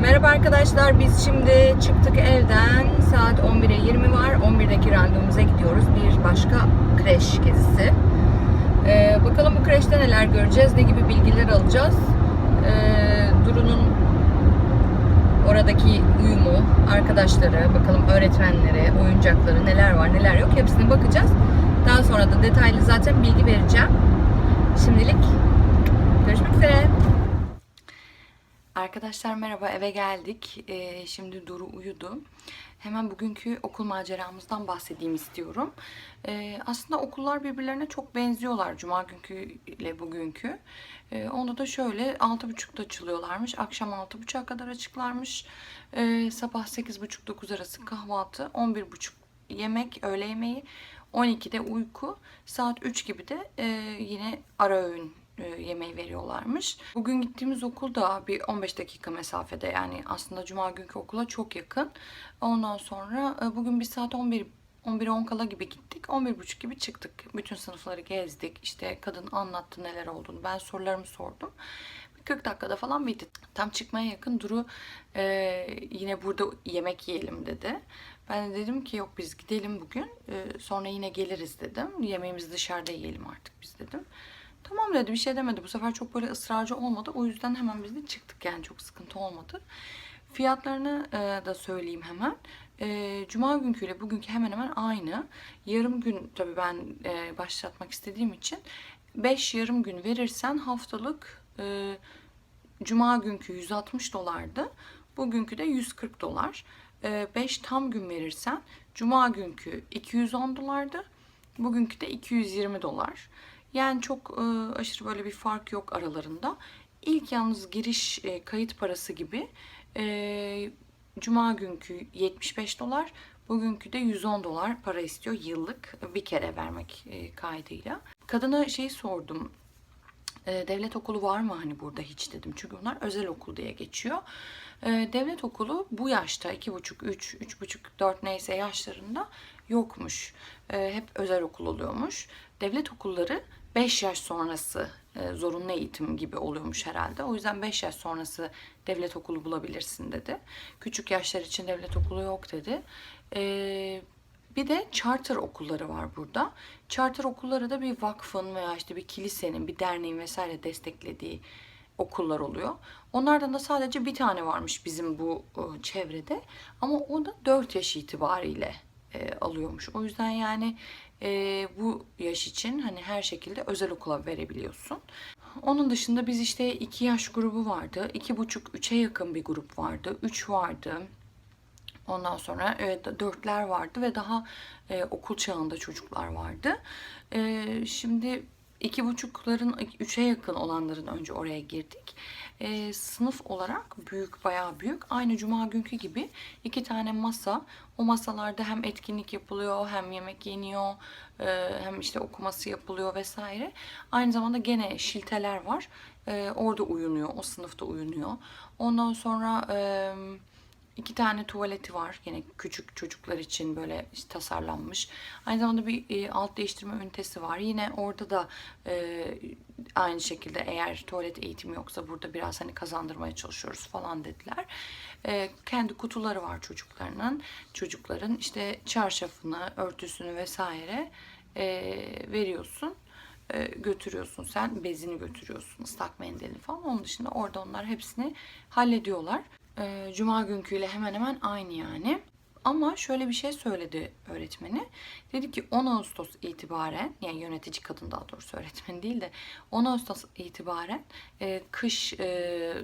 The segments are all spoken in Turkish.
Merhaba arkadaşlar. Biz şimdi çıktık evden. Saat 11'e 20 var. 11'deki randevumuza gidiyoruz. Bir başka kreş gezisi. Ee, bakalım bu kreşte neler göreceğiz, ne gibi bilgiler alacağız. Ee, Duru'nun oradaki uyumu, arkadaşları, bakalım öğretmenleri, oyuncakları neler var, neler yok hepsine bakacağız. Daha sonra da detaylı zaten bilgi vereceğim. Şimdilik görüşmek üzere. Arkadaşlar merhaba eve geldik. Ee, şimdi Duru uyudu. Hemen bugünkü okul maceramızdan bahsedeyim istiyorum. Ee, aslında okullar birbirlerine çok benziyorlar Cuma günkü ile bugünkü. Ee, onu da şöyle 6.30'da açılıyorlarmış. Akşam 6.30'a kadar açıklarmış. Ee, sabah 8.30-9 arası kahvaltı, 11.30 yemek, öğle yemeği, 12'de uyku, saat 3 gibi de e, yine ara öğün yemeği veriyorlarmış. Bugün gittiğimiz okul da bir 15 dakika mesafede yani aslında cuma günkü okula çok yakın. Ondan sonra e, bugün bir saat 11 11'e 10 kala gibi gittik. 11.30 gibi çıktık. Bütün sınıfları gezdik. İşte kadın anlattı neler olduğunu. Ben sorularımı sordum. Bir 40 dakikada falan bitti. Tam çıkmaya yakın Duru e, yine burada yemek yiyelim dedi. Ben de dedim ki yok biz gidelim bugün. E, sonra yine geliriz dedim. Yemeğimizi dışarıda yiyelim artık biz dedim. Tamam dedi bir şey demedi. Bu sefer çok böyle ısrarcı olmadı. O yüzden hemen biz de çıktık yani çok sıkıntı olmadı. Fiyatlarını e, da söyleyeyim hemen. E, Cuma günküyle bugünkü hemen hemen aynı. Yarım gün tabii ben e, başlatmak istediğim için 5 yarım gün verirsen haftalık e, Cuma günkü 160 dolardı. Bugünkü de 140 dolar. 5 tam gün verirsen Cuma günkü 210 dolardı. Bugünkü de 220 dolar. Yani çok e, aşırı böyle bir fark yok aralarında. İlk yalnız giriş e, kayıt parası gibi e, Cuma günkü 75 dolar, bugünkü de 110 dolar para istiyor yıllık bir kere vermek kaydıyla. Kadına şey sordum. Devlet okulu var mı hani burada hiç dedim. Çünkü bunlar özel okul diye geçiyor. Devlet okulu bu yaşta 2,5, 3, 3,5, 4 neyse yaşlarında yokmuş. Hep özel okul oluyormuş. Devlet okulları 5 yaş sonrası e, zorunlu eğitim gibi oluyormuş herhalde. O yüzden 5 yaş sonrası devlet okulu bulabilirsin dedi. Küçük yaşlar için devlet okulu yok dedi. E, bir de charter okulları var burada. Charter okulları da bir vakfın veya işte bir kilisenin, bir derneğin vesaire desteklediği okullar oluyor. Onlardan da sadece bir tane varmış bizim bu e, çevrede. Ama o da 4 yaş itibariyle e, alıyormuş. O yüzden yani e, bu yaş için hani her şekilde özel okula verebiliyorsun. Onun dışında biz işte iki yaş grubu vardı. iki buçuk, üçe yakın bir grup vardı. Üç vardı. Ondan sonra e, dörtler vardı ve daha e, okul çağında çocuklar vardı. E, şimdi iki buçukların üçe yakın olanların önce oraya girdik. E, sınıf olarak büyük bayağı büyük. Aynı cuma günkü gibi iki tane masa. O masalarda hem etkinlik yapılıyor hem yemek yeniyor e, hem işte okuması yapılıyor vesaire. Aynı zamanda gene şilteler var. E, orada uyunuyor. O sınıfta uyunuyor. Ondan sonra... E, İki tane tuvaleti var. Yine küçük çocuklar için böyle işte tasarlanmış. Aynı zamanda bir e, alt değiştirme ünitesi var. Yine orada da e, aynı şekilde eğer tuvalet eğitimi yoksa burada biraz hani kazandırmaya çalışıyoruz falan dediler. E, kendi kutuları var çocuklarının. Çocukların işte çarşafını, örtüsünü vesaire e, veriyorsun e, götürüyorsun sen bezini götürüyorsun ıslak mendilini falan onun dışında orada onlar hepsini hallediyorlar e, Cuma günküyle hemen hemen aynı yani. Ama şöyle bir şey söyledi öğretmeni. Dedi ki 10 Ağustos itibaren yani yönetici kadın daha doğrusu öğretmen değil de 10 Ağustos itibaren e, kış e,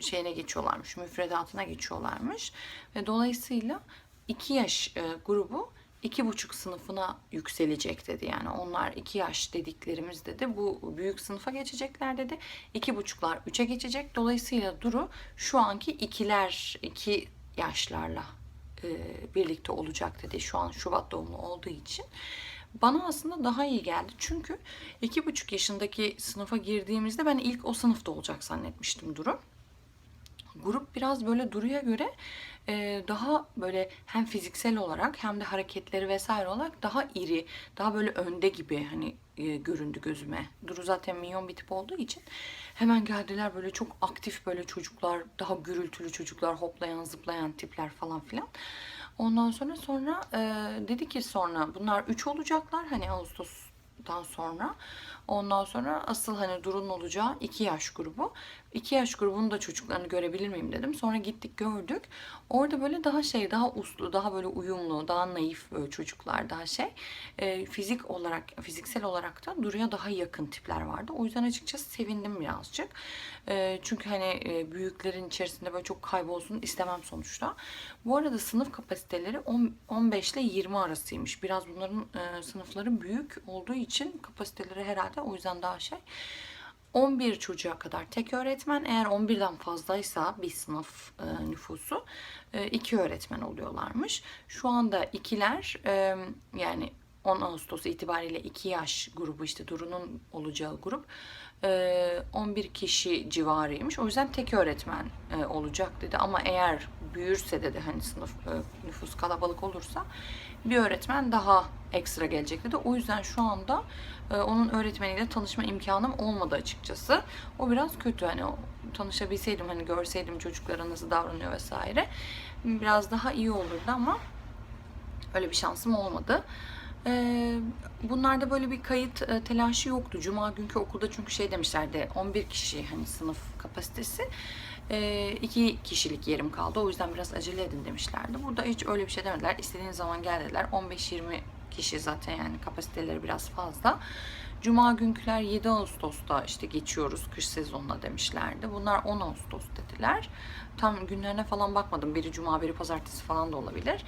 şeyine geçiyorlarmış, müfredatına geçiyorlarmış. Ve dolayısıyla 2 yaş e, grubu iki buçuk sınıfına yükselecek dedi. Yani onlar iki yaş dediklerimiz dedi. Bu büyük sınıfa geçecekler dedi. İki buçuklar üçe geçecek. Dolayısıyla Duru şu anki ikiler, iki yaşlarla e, birlikte olacak dedi. Şu an Şubat doğumlu olduğu için. Bana aslında daha iyi geldi. Çünkü iki buçuk yaşındaki sınıfa girdiğimizde ben ilk o sınıfta olacak zannetmiştim Duru. Grup biraz böyle Duru'ya göre e, daha böyle hem fiziksel olarak hem de hareketleri vesaire olarak daha iri, daha böyle önde gibi hani e, göründü gözüme. Duru zaten minyon bir tip olduğu için hemen geldiler böyle çok aktif böyle çocuklar, daha gürültülü çocuklar, hoplayan zıplayan tipler falan filan. Ondan sonra sonra e, dedi ki sonra bunlar 3 olacaklar hani Ağustos'tan sonra. Ondan sonra asıl hani Duru'nun olacağı 2 yaş grubu. 2 yaş grubunun da çocuklarını görebilir miyim dedim. Sonra gittik gördük. Orada böyle daha şey, daha uslu, daha böyle uyumlu, daha naif çocuklar, daha şey. E, fizik olarak, fiziksel olarak da Duru'ya daha yakın tipler vardı. O yüzden açıkçası sevindim birazcık. E, çünkü hani e, büyüklerin içerisinde böyle çok kaybolsun istemem sonuçta. Bu arada sınıf kapasiteleri 10, 15 ile 20 arasıymış. Biraz bunların e, sınıfları büyük olduğu için kapasiteleri herhalde o yüzden daha şey. 11 çocuğa kadar tek öğretmen. Eğer 11'den fazlaysa bir sınıf e, nüfusu e, iki öğretmen oluyorlarmış. Şu anda ikiler e, yani 10 Ağustos itibariyle 2 yaş grubu işte Duru'nun olacağı grup e, 11 kişi civarıymış. O yüzden tek öğretmen e, olacak dedi. Ama eğer büyürse dedi hani sınıf e, nüfus kalabalık olursa bir öğretmen daha ekstra gelecek dedi. O yüzden şu anda e, onun öğretmeniyle tanışma imkanım olmadı açıkçası. O biraz kötü hani tanışabilseydim hani görseydim çocuklara nasıl davranıyor vesaire biraz daha iyi olurdu ama öyle bir şansım olmadı. Ee, bunlarda böyle bir kayıt e, telaşı yoktu. Cuma günkü okulda çünkü şey demişlerdi 11 kişi hani sınıf kapasitesi. E, iki kişilik yerim kaldı. O yüzden biraz acele edin demişlerdi. Burada hiç öyle bir şey demediler. İstediğiniz zaman gel dediler. 15-20 kişi zaten yani kapasiteleri biraz fazla. Cuma günküler 7 Ağustos'ta işte geçiyoruz kış sezonuna demişlerdi. Bunlar 10 Ağustos dediler. Tam günlerine falan bakmadım. Biri cuma, biri pazartesi falan da olabilir.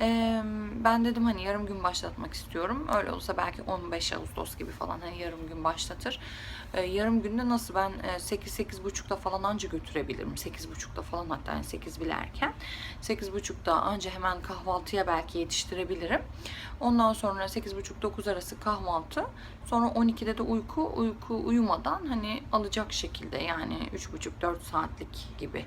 Ee, ben dedim hani yarım gün başlatmak istiyorum. Öyle olsa belki 15 Ağustos gibi falan hani yarım gün başlatır. Ee, yarım günde nasıl ben 8-8.30'da falan anca götürebilirim. 8.30'da falan hatta yani 8 bile erken. 8.30'da anca hemen kahvaltıya belki yetiştirebilirim. Ondan sonra 8.30-9 arası kahvaltı. Sonra 12'de de uyku, uyku uyumadan hani alacak şekilde yani 3.5-4 saatlik gibi.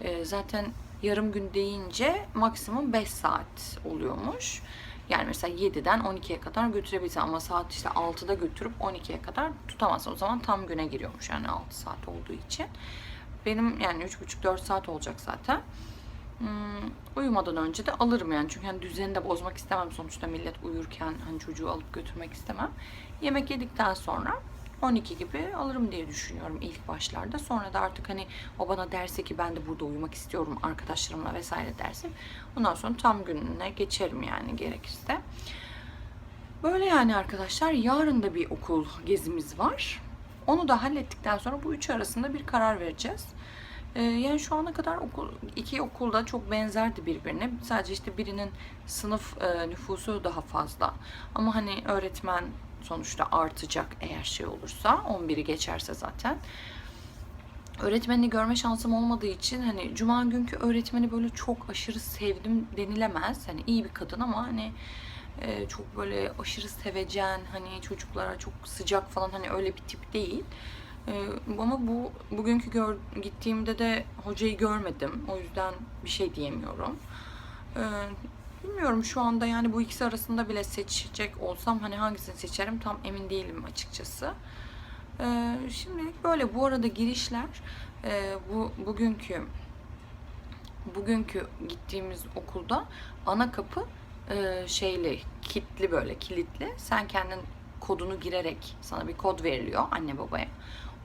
Ee, zaten yarım gün deyince maksimum 5 saat oluyormuş. Yani mesela 7'den 12'ye kadar götürebilirsin ama saat işte 6'da götürüp 12'ye kadar tutamazsın. O zaman tam güne giriyormuş yani 6 saat olduğu için. Benim yani 3,5-4 saat olacak zaten. Hmm, uyumadan önce de alırım yani çünkü hani düzeni de bozmak istemem sonuçta millet uyurken hani çocuğu alıp götürmek istemem. Yemek yedikten sonra 12 gibi alırım diye düşünüyorum ilk başlarda. Sonra da artık hani o bana derse ki ben de burada uyumak istiyorum arkadaşlarımla vesaire derse ondan sonra tam gününe geçerim yani gerekirse. Böyle yani arkadaşlar yarın da bir okul gezimiz var. Onu da hallettikten sonra bu üç arasında bir karar vereceğiz. Ee, yani şu ana kadar okul, iki okulda çok benzerdi birbirine. Sadece işte birinin sınıf e, nüfusu daha fazla. Ama hani öğretmen sonuçta artacak eğer şey olursa. 11'i geçerse zaten. Öğretmenini görme şansım olmadığı için hani cuma günkü öğretmeni böyle çok aşırı sevdim denilemez. Hani iyi bir kadın ama hani e, çok böyle aşırı sevecen hani çocuklara çok sıcak falan hani öyle bir tip değil. E, ama bu bugünkü gör, gittiğimde de hocayı görmedim. O yüzden bir şey diyemiyorum. E, bilmiyorum şu anda yani bu ikisi arasında bile seçecek olsam hani hangisini seçerim tam emin değilim açıkçası. E, şimdilik böyle. Bu arada girişler e, bu bugünkü bugünkü gittiğimiz okulda ana kapı e, şeyli, kilitli böyle kilitli. Sen kendin kodunu girerek sana bir kod veriliyor anne babaya.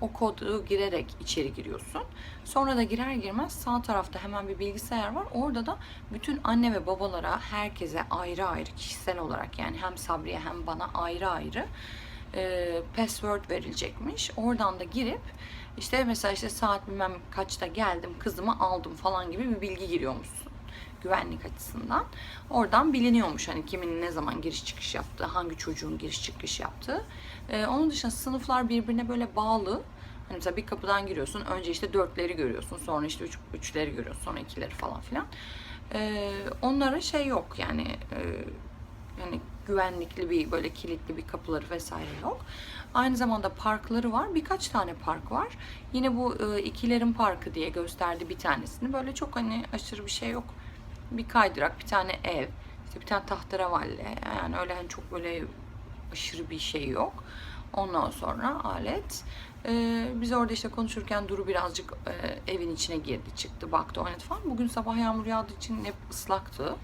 O kodu girerek içeri giriyorsun. Sonra da girer girmez sağ tarafta hemen bir bilgisayar var. Orada da bütün anne ve babalara herkese ayrı ayrı kişisel olarak yani hem Sabriye hem bana ayrı ayrı e, password verilecekmiş. Oradan da girip işte mesela işte saat bilmem kaçta geldim kızımı aldım falan gibi bir bilgi giriyormuşsun güvenlik açısından. Oradan biliniyormuş hani kimin ne zaman giriş çıkış yaptığı, hangi çocuğun giriş çıkış yaptığı. Ee, onun dışında sınıflar birbirine böyle bağlı. Hani mesela bir kapıdan giriyorsun. Önce işte dörtleri görüyorsun. Sonra işte üç, üçleri görüyorsun. Sonra ikileri falan filan. Ee, onların şey yok yani e, yani güvenlikli bir böyle kilitli bir kapıları vesaire yok. Aynı zamanda parkları var. Birkaç tane park var. Yine bu e, ikilerin parkı diye gösterdi bir tanesini. Böyle çok hani aşırı bir şey yok. Bir kaydırak, bir tane ev, işte bir tane tahterevalle. Yani öyle hani çok böyle aşırı bir şey yok. Ondan sonra alet. Ee, biz orada işte konuşurken Duru birazcık e, evin içine girdi çıktı baktı oynadı falan. Bugün sabah yağmur yağdığı için hep ıslaktı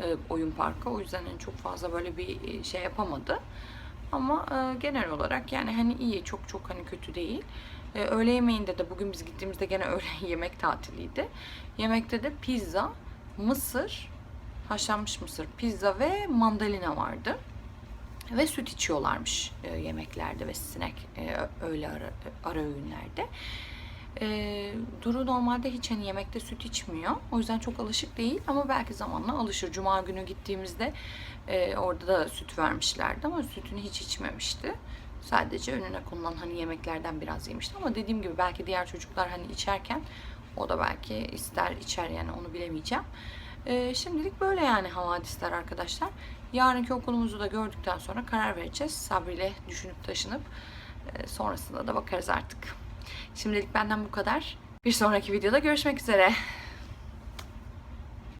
e, oyun parkı. O yüzden hani çok fazla böyle bir e, şey yapamadı. Ama e, genel olarak yani hani iyi çok çok hani kötü değil. E, öğle yemeğinde de bugün biz gittiğimizde gene öğle yemek tatiliydi. Yemekte de pizza, mısır, haşlanmış mısır, pizza ve mandalina vardı ve süt içiyorlarmış e, yemeklerde ve snack e, öğle ara, ara öğünlerde. E, Duru normalde hiç hani yemekte süt içmiyor. O yüzden çok alışık değil ama belki zamanla alışır. Cuma günü gittiğimizde e, orada da süt vermişlerdi ama sütünü hiç içmemişti. Sadece önüne konulan hani yemeklerden biraz yemişti ama dediğim gibi belki diğer çocuklar hani içerken o da belki ister içer yani onu bilemeyeceğim. Ee, şimdilik böyle yani havadisler arkadaşlar. Yarınki okulumuzu da gördükten sonra karar vereceğiz. Sabriyle düşünüp taşınıp e, sonrasında da bakarız artık. Şimdilik benden bu kadar. Bir sonraki videoda görüşmek üzere.